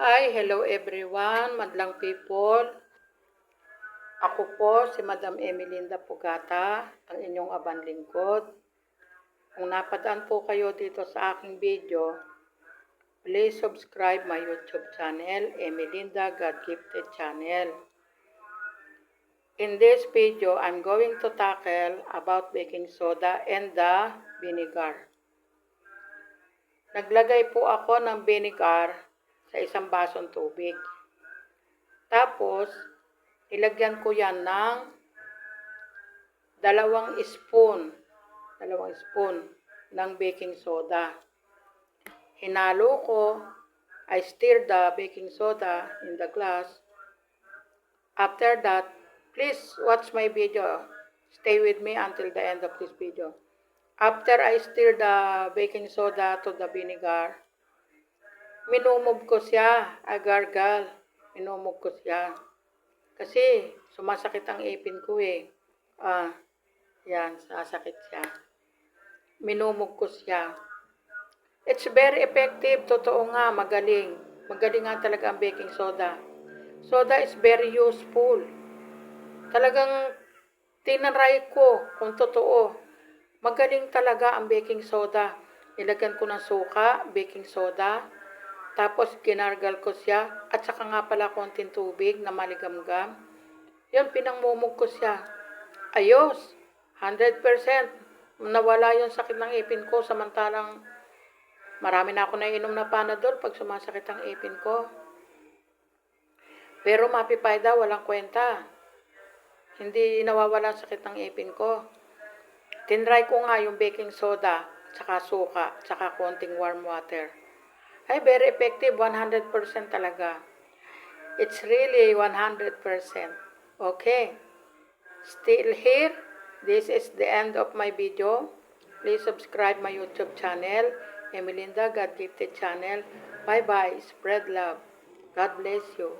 Hi, hello everyone, madlang people. Ako po si Madam Emilinda Pugata, ang inyong aban lingkod. Kung napadaan po kayo dito sa aking video, please subscribe my YouTube channel, Emilinda God Gifted Channel. In this video, I'm going to tackle about baking soda and the vinegar. Naglagay po ako ng vinegar sa isang basong tubig. Tapos, ilagyan ko yan ng dalawang spoon, dalawang spoon ng baking soda. Hinalo ko, I stir the baking soda in the glass. After that, please watch my video. Stay with me until the end of this video. After I stir the baking soda to the vinegar, minumog ko siya, agargal. Minumog ko siya. Kasi sumasakit ang ipin ko eh. Ah, yan, sasakit siya. Minumog ko siya. It's very effective, totoo nga, magaling. Magaling nga talaga ang baking soda. Soda is very useful. Talagang tinaray ko kung totoo. Magaling talaga ang baking soda. Nilagyan ko ng suka, baking soda, tapos ginargal ko siya, at saka nga pala konting tubig na maligamgam. Yun, pinangmumog ko siya. Ayos, 100%. Nawala yung sakit ng ipin ko, samantalang marami na ako nainom na panadol pag sumasakit ang ipin ko. Pero mapipay daw, walang kwenta. Hindi nawawala ang sakit ng ipin ko. Tinry ko nga yung baking soda, tsaka suka, tsaka konting warm water. Ay, very effective, 100% talaga. It's really 100%. Okay. Still here, this is the end of my video. Please subscribe my YouTube channel, Emilinda God Gifted Channel. Bye-bye. Spread love. God bless you.